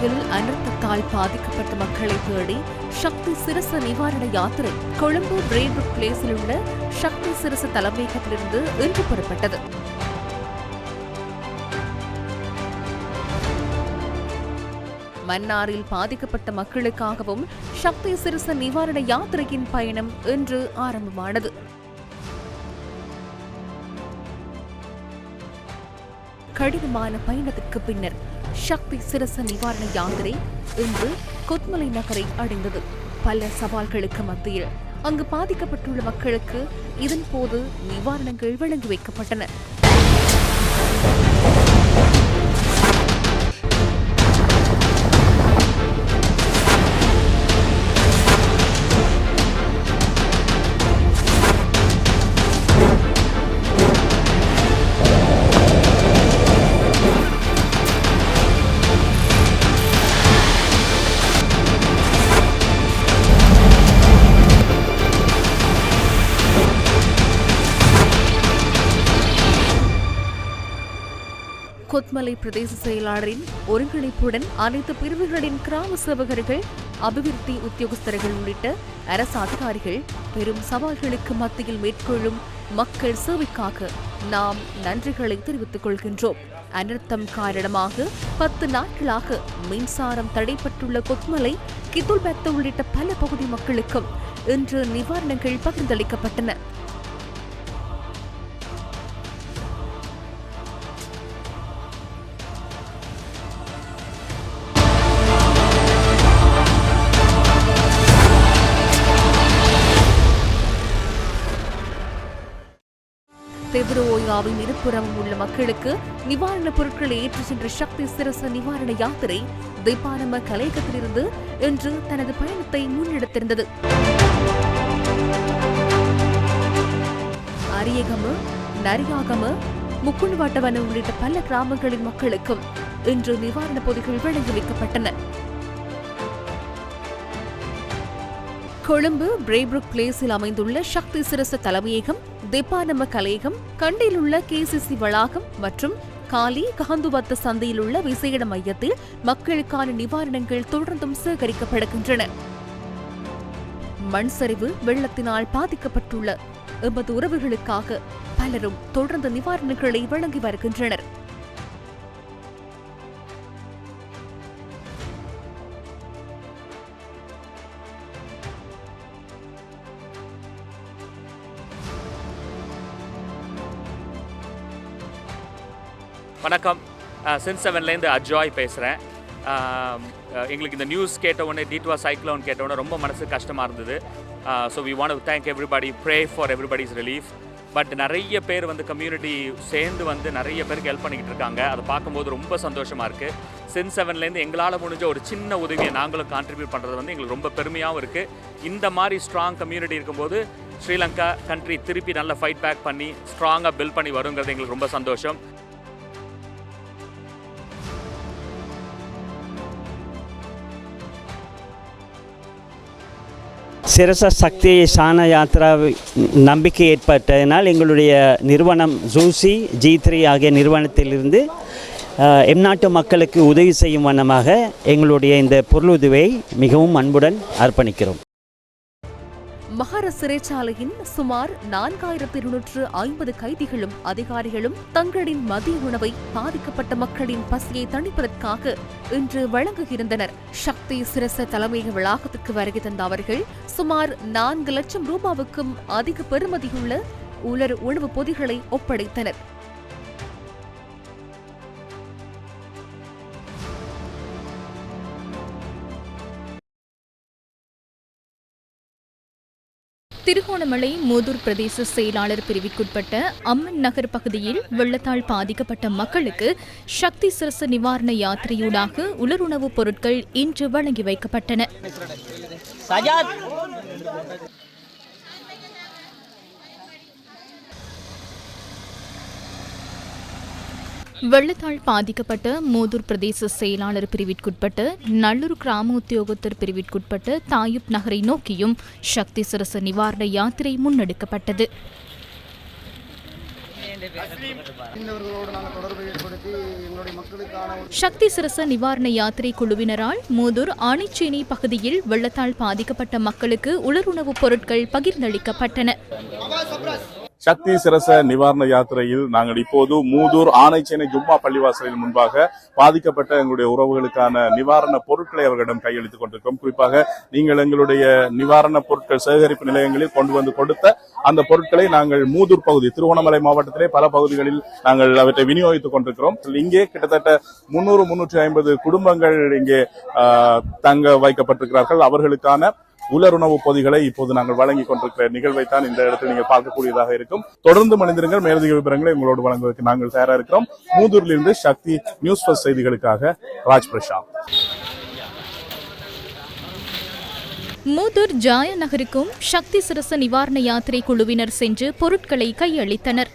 பகுதியில் அனர்த்தத்தால் பாதிக்கப்பட்ட மக்களை தேடி சக்தி சிரச நிவாரண யாத்திரை கொழும்பு பிரேபுக் பிளேஸில் உள்ள சக்தி சிரச தலைமையகத்திலிருந்து இன்று புறப்பட்டது. மன்னாரில் பாதிக்கப்பட்ட மக்களுக்காகவும் சக்தி சிறுச நிவாரண யாத்திரையின் பயணம் இன்று ஆரம்பமானது. கடினமான பயணத்திற்கு பின்னர் சக்தி சிரச நிவாரண யாத்திரை இன்று கொத்மலை நகரை அடைந்தது. பல சவால்களுக்கு மத்தியில் அங்கு பாதிக்கப்பட்டுள்ள மக்களுக்கு இதன் போது நிவாரணங்கள் வழங்கி வைக்கப்பட்டன. கொத்மலை பிரதேச செயலாளரின் ஒருங்கிணைப்புடன் அனைத்து பிரிவுகளின் கிராம சேவகர்கள் அபிவிருத்தி உத்தியோகஸ்தர்கள் உள்ளிட்ட அரசு அதிகாரிகள் பெரும் சவால்களுக்கு மத்தியில் மேற்கொள்ளும் மக்கள் சேவைக்காக நாம் நன்றிகளை தெரிவித்துக் கொள்கின்றோம். அனர்த்தம் காரணமாக பத்து நாட்களாக மின்சாரம் தடைப்பட்டுள்ள கொத்மலை கித்துல்பெத்த உள்ளிட்ட பல பகுதி மக்களுக்கும் இன்று நிவாரணங்கள் பகிர்ந்தளிக்கப்பட்டன. தெவ்ரோயாவின் இருபுறமும் உள்ள மக்களுக்கு நிவாரணப் பொருட்களை ஏற்றிச் சென்ற சக்தி சிரச நிவாரண யாத்திரை திப்பானம கலையகத்திலிருந்து இன்று தனது பயணத்தை முன்னெடுத்திருந்தது. அரியகம நரியாகம முக்குண்டுவாட்டவன உள்ளிட்ட பல கிராமங்களின் மக்களுக்கும் இன்று நிவாரணப் பொதிகள் வழங்கி வைக்கப்பட்டன கொழும்பு பிரேப்ருக் பிளேஸில் அமைந்துள்ள சக்தி சிரச தலைமையகம் தெப்பானம கலையகம் கண்டில் உள்ள கேசிசி வளாகம் மற்றும் காலி காந்துவத்த சந்தையில் உள்ள விசேட மையத்தில் மக்களுக்கான நிவாரணங்கள் தொடர்ந்தும் சேகரிக்கப்படுகின்றன. மண் சரிவு வெள்ளத்தினால் பாதிக்கப்பட்டுள்ள எமது உறவுகளுக்காக பலரும் தொடர்ந்து நிவாரணங்களை வழங்கி வருகின்றனர். வணக்கம். சென் செவன்லேருந்து அஜாய் பேசுகிறேன் எங்களுக்கு இந்த நியூஸ் கேட்டவுடனே டீட்வா சைக்ளோன் கேட்டவுடனே ரொம்ப மனசு கஷ்டமாக இருந்தது. So we want thank everybody pray for everybody's relief but நிறைய பேர் வந்து கம்யூனிட்டி சேர்ந்து வந்து நிறைய பேருக்கு ஹெல்ப் பண்ணிக்கிட்டு இருக்காங்க. அதை பார்க்கும்போது ரொம்ப சந்தோஷமாக இருக்குது சென் செவன்லேருந்து எங்களால் முடிஞ்ச ஒரு சின்ன உதவியை நாங்களும் கான்ட்ரிபியூட் பண்ணுறது வந்து எங்களுக்கு ரொம்ப பெருமையாகவும் இருக்குது இந்த மாதிரி ஸ்ட்ராங் கம்யூனிட்டி இருக்கும்போது ஸ்ரீலங்கா கண்ட்ரி திருப்பி நல்லா ஃபைட் பேக் பண்ணி ஸ்ட்ராங்காக பில்ட் பண்ணி வருங்கிறது எங்களுக்கு ரொம்ப சந்தோஷம். சிரச சக்தி சான யாத்ரா நம்பிக்கை ஏற்பட்டதனால் எங்களுடைய நிறுவனம் ஜூசி ஜி த்ரீ ஆகிய நிறுவனத்திலிருந்து எம்நாட்டு மக்களுக்கு உதவி செய்யும் வண்ணமாக எங்களுடைய இந்த பொருளுதவியை மிகவும் அன்புடன் அர்ப்பணிக்கிறோம். மகார சிறைச்சாலையின் சுமார் நான்காயிரத்து இருநூற்று ஐம்பது கைதிகளும் அதிகாரிகளும் தங்களின் மதிய உணவை பாதிக்கப்பட்ட மக்களின் பசியை தணிப்பதற்காக இன்று வழங்குகின்றனர். சக்தி சிரச தலைமையக வளாகத்துக்கு வருகை தந்த அவர்கள் சுமார் நான்கு லட்சம் ரூபாவுக்கும் அதிக பெறுமதியுள்ள உலர் உணவு பொதிகளை ஒப்படைத்தனர். திருகோணமலை மூதூர் பிரதேச செயலாளர் பிரிவுக்குட்பட்ட அம்மன் நகர் பகுதியில் வெள்ளத்தால் பாதிக்கப்பட்ட மக்களுக்கு சக்தி சிரச நிவாரண யாத்திரையூடாக உலருணவுப் பொருட்கள் இன்று வழங்கி வைக்கப்பட்டன. வெள்ளத்தால் பாதிக்கப்பட்ட மோதூர் பிரதேச செயலாளர் பிரிவிற்குட்பட்ட நல்லூர் கிராம உத்தியோகத்தர் பிரிவிற்குட்பட்ட தாயுப் நகரை நோக்கியும் சக்தி சிரச நிவாரண யாத்திரை முன்னெடுக்கப்பட்டது. சக்தி சிரச நிவாரண யாத்திரை குழுவினரால் மூதூர் ஆணிச்சேனை பகுதியில் வெள்ளத்தால் பாதிக்கப்பட்ட மக்களுக்கு உலருணவுப் பொருட்கள் பகிர்ந்தளிக்கப்பட்டன. சக்தி சிரச நிவாரண யாத்திரையில் நாங்கள் இப்போது மூதூர் ஆனைச்சேனை ஜும்மா பள்ளிவாசலின் முன்பாக பாதிக்கப்பட்ட எங்களுடைய உறவுகளுக்கான நிவாரண பொருட்களை அவர்களிடம் கையளித்துக் கொண்டிருக்கிறோம் குறிப்பாக நீங்கள் எங்களுடைய நிவாரண பொருட்கள் சேகரிப்பு நிலையங்களில் கொண்டு வந்து கொடுத்த அந்த பொருட்களை நாங்கள் மூதூர் பகுதி திருவண்ணாமலை மாவட்டத்திலே பல பகுதிகளில் நாங்கள் அவற்றை விநியோகித்துக் கொண்டிருக்கிறோம். இங்கே கிட்டத்தட்ட முன்னூறு முன்னூற்றி ஐம்பது குடும்பங்கள் இங்கே தங்க வைக்கப்பட்டிருக்கிறார்கள். அவர்களுக்கான உலருணவு பொதிகளை இப்போது நாங்கள் வழங்கிக் கொண்டிருக்கிற நிகழ்வை தான் இந்த இடத்தில் நீங்கள் பார்க்கக்கூடியதாக இருக்கும். தொடர்ந்து மனிதர்கள் மேலதிக விவரங்களை உங்களோடு வழங்குவதற்கு நாங்கள் தயாரா இருக்கிறோம். மூதூரிலிருந்து சக்தி நியூஸ் பஸ் செய்திகளுக்காக ராஜ் பிரசாந்த் மூதூர் ஜாய நகருக்கும் சக்தி சிரச நிவாரண யாத்திரை குழுவினர் சென்று பொருட்களை கையளித்தனர்.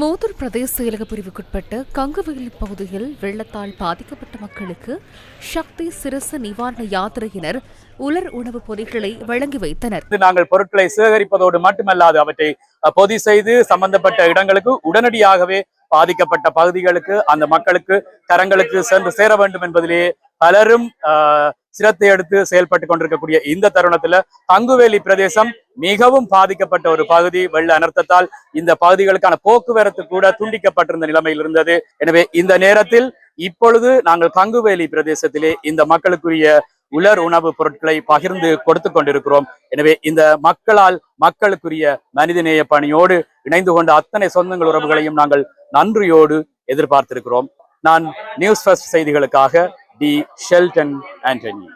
மூதூர் பிரதேச செயலக பிரிவுக்குட்பட்ட கங்குவெளி பகுதியில் வெள்ளத்தால் பாதிக்கப்பட்ட மக்களுக்கு சக்தி சிரச நிவாரண யாத்திரையினர் உலர் உணவுப் பொதிகளை வழங்கி வைத்தனர். நாங்கள் பொருட்களை சேகரிப்பதோடு மட்டுமல்லாது அவற்றை அஹ், பொதி செய்து சம்பந்தப்பட்ட இடங்களுக்கு உடனடியாகவே பாதிக்கப்பட்ட பகுதிகளுக்கு அந்த மக்களுக்கு கரங்களுக்கு சென்று சேர வேண்டும் என்பதிலே பலரும் ஆஹ், சிரத்தை எடுத்து செயல்பட்டு கொண்டிருக்கக்கூடிய இந்த தருணத்துல தங்குவேலி பிரதேசம் மிகவும் பாதிக்கப்பட்ட ஒரு பகுதி. வெள்ள அனர்த்தத்தால் இந்த பகுதிகளுக்கான போக்குவரத்து கூட துண்டிக்கப்பட்டிருந்த நிலைமையில் இருந்தது. எனவே இந்த நேரத்தில் இப்பொழுது நாங்கள் கங்குவேலி பிரதேசத்திலே இந்த மக்களுக்குரிய உலர் உணவுப் பொருட்களை பகிர்ந்து கொடுத்து கொண்டிருக்கிறோம். எனவே இந்த மக்களால் மக்களுக்குரிய மனிதநேய பணியோடு இணைந்து கொண்ட அத்தனை சொந்தங்கள் உறவுகளையும் நாங்கள் நன்றியோடு எதிர்பார்த்திருக்கிறோம். நான் நியூஸ் ஃபர்ஸ்ட் செய்திகளுக்காக The Shelton Anthony.